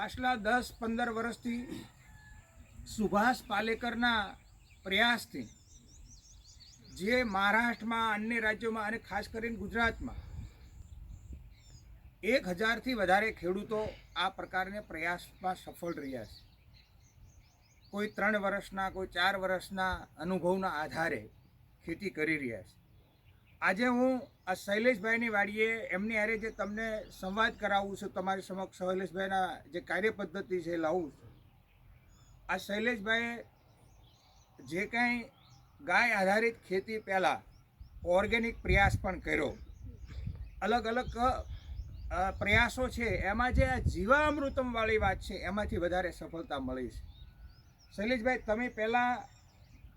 પાછલા દસ, પંદર વર્ષથી સુભાષ પાલેકરના પ્રયાસથી જે મહારાષ્ટ્રમાં, અન્ય રાજ્યોમાં અને ખાસ કરીને ગુજરાતમાં એક હજારથી વધારે ખેડૂતો આ પ્રકારના પ્રયાસમાં સફળ રહ્યા છે. કોઈ ત્રણ વર્ષના, કોઈ ચાર વર્ષના અનુભવના આધારે ખેતી કરી રહ્યા છે. આજે હું આ શૈલેષભાઈની વાડીએ એમની હારે જે તમને સંવાદ કરાવું છું, તમારી સમક્ષ શૈલેષભાઈના જે કાર્ય પદ્ધતિ છે લાવું છું. આ શૈલેષભાઈએ જે કાંઈ ગાય આધારિત ખેતી પહેલાં ઓર્ગેનિક પ્રયાસ પણ કર્યો. અલગ અલગ પ્રયાસો છે, એમાં જે આ જીવામૃતમવાળી વાત છે, એમાંથી વધારે સફળતા મળી છે. શૈલેષભાઈ, તમે પહેલાં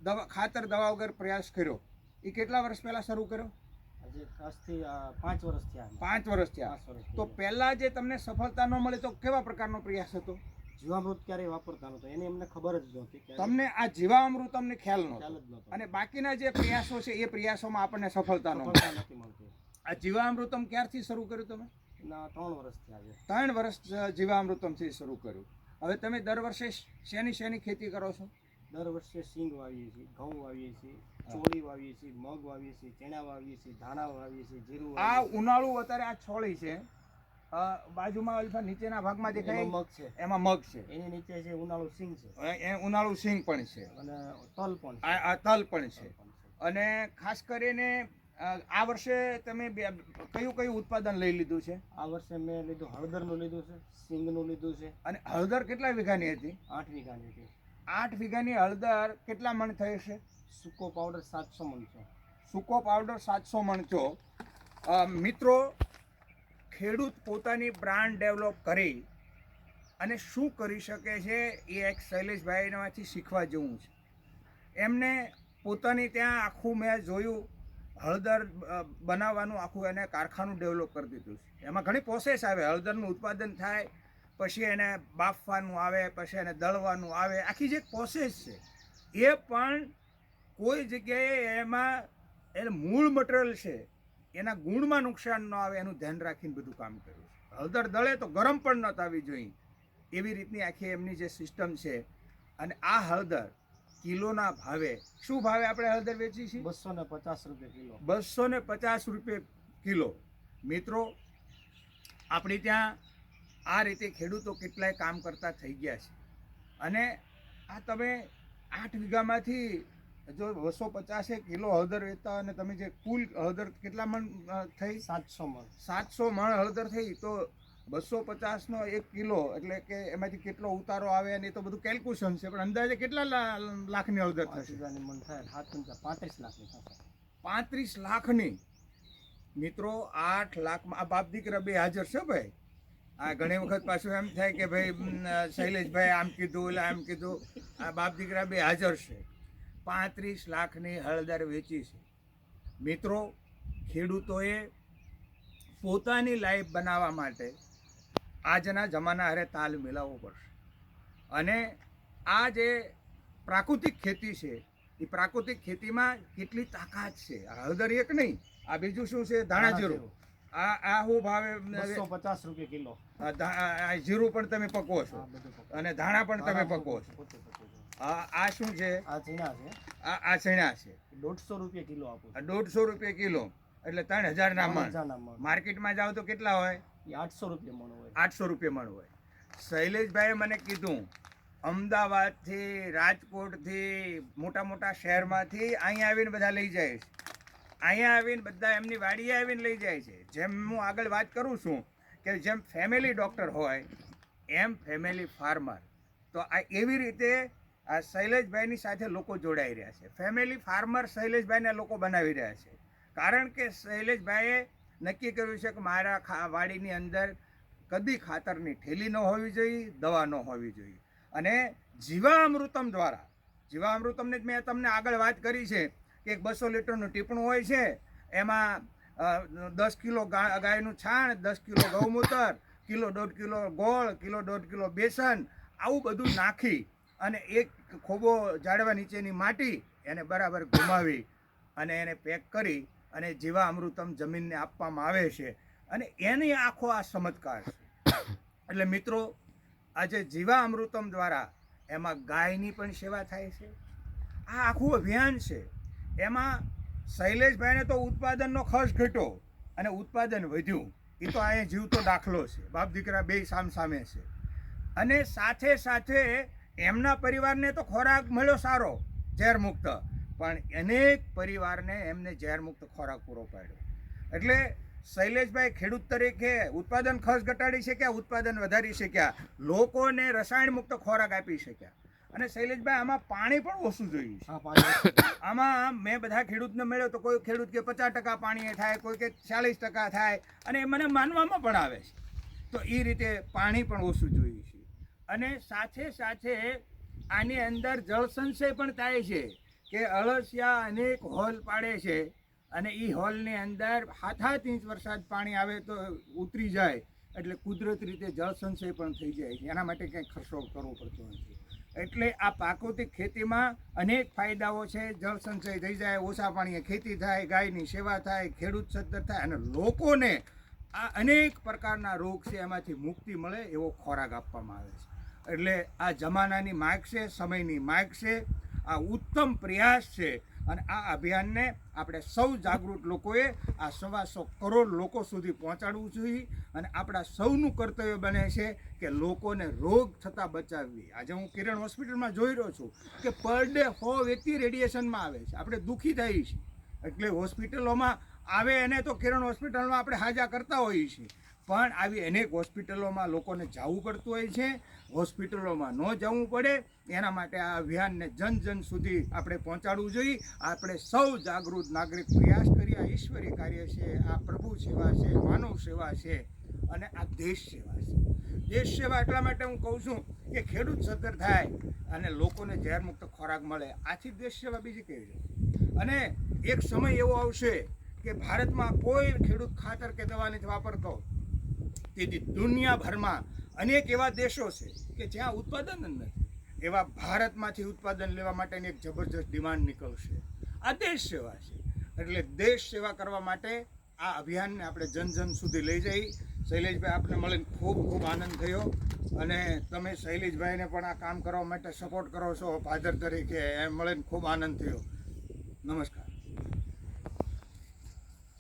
દવા, ખાતર, દવા વગર પ્રયાસ કર્યો. એ કેટલા વર્ષ પહેલાં શરૂ કર્યો? પાંચ વર્ષ થયા પાંચ વર્ષ થયા. તો પહેલા જે તમને સફળતા ન મળે તો કેવા પ્રકારનો પ્રયાસ હતો? જીવામૃત ક્યારેય વાપરતા નતો એની અમને ખબર જ નહોતી તમને આ જીવામૃત અમને ખ્યાલ નહોતો. અને બાકીના જે પ્રયાસો છે એ પ્રયાસોમાં આપણને સફળતા ન નથી મળતી. આ જીવામૃતમ ક્યારથી શરૂ કર્યું તમે? ત્રણ વર્ષ થયા છે. ત્રણ વર્ષ જીવામૃતમથી શરૂ કર્યું. હવે તમે દર વર્ષે શેની શેની ખેતી કરો છો? દર વર્ષે સિંગ વાવીએ છીએ ઘઉં વાવીએ છીએ. ચોળી વાવીએ છીએ મગ વાવીએ છીએ ચણા વાવીએ છીએ ધાણા વાવીએ છીએ જીરું આ ઉનાળુ અત્યારે આ છોળી છે. બાજુમાં અલ્ફા નીચેના ભાગમાં દેખાય? મગ છે. એમાં મગ છે. એની નીચે છે ઉનાળુ સિંગ છે. એ- ઉનાળુ સિંગ પણ છે. અને તલ પણ આ તલ પણ છે. અને ખાસ કરીને આ વર્ષે તમે કયું કયું ઉત્પાદન લઈ લીધું છે? આ વર્ષે મેં લીધું હળદરનું લીધું છે સિંગનું લીધું છે. અને હળદર કેટલા વીઘાની હતી? આઠ વીઘાની હતી. આઠ વીઘાની હળદર કેટલા મણ થઈ છે? સૂકો પાવડર સાતસો મણચો સૂકો પાવડર સાતસો મણચો મિત્રો, ખેડૂત પોતાની બ્રાન્ડ ડેવલપ કરી અને શું કરી શકે છે એ એક શૈલેષભાઈનામાંથી શીખવા જેવું છે. એમને પોતાની ત્યાં આખું મેં જોયું, હળદર બનાવવાનું આખું એને કારખાનું ડેવલપ કરી દીધું છે. એમાં ઘણી પ્રોસેસ આવે. હળદરનું ઉત્પાદન થાય, પછી એને બાફવાનું આવે, પછી એને દળવાનું આવે. આખી જે પ્રોસેસ છે, એ પણ કોઈ જગ્યાએ એમાં એ મૂળ મટીરિયલ છે એના ગુણમાં નુકસાન ન આવે એનું ધ્યાન રાખીને બધું કામ કર્યું છે. હળદર દળે તો ગરમ પણ ન થવી જોઈએ. એવી રીતની આખી એમની જે સિસ્ટમ છે અને આ હળદર કિલોના ભાવે શું ભાવે આપણે હળદર વેચી છીએ? બસો ને પચાસ રૂપિયા કિલો. બસો ને પચાસ રૂપિયા કિલો. મિત્રો આપણે ત્યાં આ રીતે ખેડૂતો કેટલાય કામ કરતા થઈ ગયા છે. અને આ તમે આઠ વીઘામાંથી જો બસો પચાસે કિલો હળદર વેચતા અને તમે જે કુલ હળદર કેટલા મણ થઈ? સાતસો મણ. સાતસો મણ હળદર થઈ તો બસો પચાસનો એક કિલો એટલે કે એમાંથી કેટલો ઉતારો આવે અને એ તો બધું કેલ્ક્યુલેશન છે પણ અંદાજે કેટલા લાખની હળદર થશે? મણ થાય સાત પાંત્રીસ લાખની થશે. પાંત્રીસ લાખની? મિત્રો આઠ લાખમાં આ બાપ દીકરા બે હાજર છે ભાઈ. આ ઘણી વખત પાછું એમ થાય કે ભાઈ શૈલેષભાઈ આમ કીધું એટલે આમ કીધું આ બાપ દીકરા બે હાજર છે. પાંત્રીસ લાખની હળદર વેચી છે. મિત્રો ખેડૂતોએ પોતાની લાઈફ બનાવવા માટે આજના જમાના હારે તાલ મિલાવવો પડશે. અને આ જે પ્રાકૃતિક ખેતી છે એ પ્રાકૃતિક ખેતીમાં કેટલી તાકાત છે? આ હળદર એક નહીં આ બીજું શું છે? ધાણા જીરું. આ આ હું ભાવે પચાસ રૂપિયા કિલો. જીરું પણ તમે પકવો છો. અને ધાણા પણ તમે પકવે છે. આ આ શું છે? આ છીણા છે. આ આ છીણા છે. દોઢસો રૂપિયા કિલો આપો આ દોઢસો રૂપિયા કિલો. એટલે ત્રણ મણ. મજાના મણ. માર્કેટમાં જાવ તો કેટલા હોય? આઠસો રૂપિયા મણ હોય. આઠસો રૂપિયા મણ હોય. શૈલેષભાઈએ મને કીધું અમદાવાદથી રાજકોટથી મોટા મોટા શહેરમાંથી અહીંયા આવીને બધા લઈ જાય છે. અહીંયા આવીને બધા એમની વાડીએ આવીને લઈ જાય છે. જેમ હું આગળ વાત કરું છું કે જેમ ફેમિલી ડૉક્ટર હોય એમ ફેમિલી ફાર્મર તો આ એવી રીતે આ શૈલેષભાઈની સાથે લોકો જોડાઈ રહ્યા છે. ફેમિલી ફાર્મર શૈલેષભાઈને લોકો બનાવી રહ્યા છે. કારણ કે શૈલેષભાઈએ નક્કી કર્યું છે કે મારા ખા, વાડીની અંદર કદી ખાતરની ઠેલી ન હોવી જોઈએ, દવા ન હોવી જોઈએ. અને જીવામૃતમ દ્વારા, જીવામૃતમની જ મેં તમને આગળ વાત કરી છે કે એક બસો લીટરનું ટીપણું હોય છે, એમાં દસ કિલો ગાયનું છાણ, દસ કિલો ગૌમૂત્ર, કિલો દોઢ કિલો ગોળ, કિલો દોઢ કિલો બેસન, આવું બધું નાખી અને એક ખોબો જાડવા નીચેની માટી એને બરાબર ઘુમાવી અને એને પેક કરી અને જીવા અમૃતમ જમીનને આપવામાં આવે છે. અને એની આખો આ ચમત્કાર છે. એટલે મિત્રો, આજે જીવા અમૃતમ દ્વારા એમાં ગાયની પણ સેવા થાય છે. આ આખું અભિયાન છે. એમાં શૈલેષભાઈને તો ઉત્પાદનનો ખર્ચ ઘટ્યો અને ઉત્પાદન વધ્યું. એ તો અહીંયા જીવતો દાખલો છે. બાપ દીકરા બે સામ સામે છે. અને સાથે સાથે એમના પરિવારને તો ખોરાક મળ્યો સારો ઝેરમુક્ત. પણ અનેક પરિવારને એમને ઝેરમુક્ત ખોરાક પૂરો પાડ્યો. એટલે શૈલેષભાઈ ખેડૂત તરીકે ઉત્પાદન ખર્ચ ઘટાડી શક્યા ઉત્પાદન વધારી શક્યા લોકોને રસાયણ મુક્ત ખોરાક આપી શક્યા. અને શૈલેષભાઈ આમાં પાણી પણ ઓછું જોયું આમાં મેં બધા ખેડૂતને મળ્યો તો કોઈ ખેડૂત કે પચાસ ટકા પાણી થાય કોઈ કે ચાલીસ ટકા થાય અને એ મને માનવામાં પણ આવે છે. તો એ રીતે પાણી પણ ઓછું જોયું છે. અને સાથે સાથે આની અંદર જળ સંચય પણ થાય છે કે અળસિયા અનેક હોલ પાડે છે અને એ હોલની અંદર હાથ હાથ ઇંચ વરસાદ પાણી આવે તો ઉતરી જાય એટલે કુદરતી રીતે જળ સંશય પણ થઈ જાય છે. એના માટે કંઈ ખર્ચો કરવો પડતો નથી. એટલે આ પ્રાકૃતિક ખેતીમાં અનેક ફાયદાઓ છે. જળ સંચય થઈ જાય, ઓછા પાણીએ ખેતી થાય, ગાયની સેવા થાય, ખેડૂત સદ્ધર થાય અને લોકોને આ અનેક પ્રકારના રોગ છે એમાંથી મુક્તિ મળે એવો ખોરાક આપવામાં આવે છે. એટલે આ જમાનાની માગ છે, સમયની માગ છે, આ ઉત્તમ પ્રયાસ છે અને આ અભિયાનને આપણે સૌ જાગૃત લોકોએ આ સવા સો કરોડ લોકો સુધી પહોંચાડવું જોઈએ અને આપણા સૌનું કર્તવ્ય બને છે કે લોકોને રોગ થતાં બચાવવી. આજે હું કિરણ હોસ્પિટલમાં જોઈ રહ્યો છું કે પર ડે સો વ્યક્તિ રેડિયેશનમાં આવે છે. આપણે દુઃખી થઈએ છીએ. એટલે હોસ્પિટલોમાં આવે એને તો કિરણ હોસ્પિટલમાં આપણે હાજા કરતા હોઈએ છીએ. પણ આવી અનેક હોસ્પિટલોમાં લોકોને જવું પડતું હોય છે. હોસ્પિટલોમાં ન જવું પડે. એના માટે આ અભિયાનને જન જન સુધી આપણે પહોંચાડવું જોઈએ. આપણે સૌ જાગૃત નાગરિક પ્રયાસ કરીએ. આ ઈશ્વરી કાર્ય છે, આ પ્રભુ સેવા છે, માનવ સેવા છે અને આ દેશ સેવા છે. દેશ સેવા એટલા માટે હું કહું છું કે ખેડૂત સદ્ધર થાય અને લોકોને ઝેરમુક્ત ખોરાક મળે. આથી દેશ સેવા બીજી કેવી છે અને એક સમય એવો આવશે કે ભારતમાં કોઈ ખેડૂત ખાતર કે દવા નથી વાપરતો. તેથી દુનિયાભરમાં અનેક એવા દેશો છે કે જ્યાં ઉત્પાદન જ નથી. એવા ભારતમાંથી ઉત્પાદન લેવા માટેની એક જબરજસ્ત ડિમાન્ડ નીકળશે. આ દેશ સેવા છે. એટલે દેશ સેવા કરવા માટે આ અભિયાનને આપણે જન જન સુધી લઈ જઈ. શૈલેષભાઈ, આપને મળીને ખૂબ ખૂબ આનંદ થયો. અને તમે શૈલેષભાઈને પણ આ કામ કરવા માટે સપોર્ટ કરો છો. ફાધર તરીકે એમ મળીને ખૂબ આનંદ થયો. નમસ્કાર.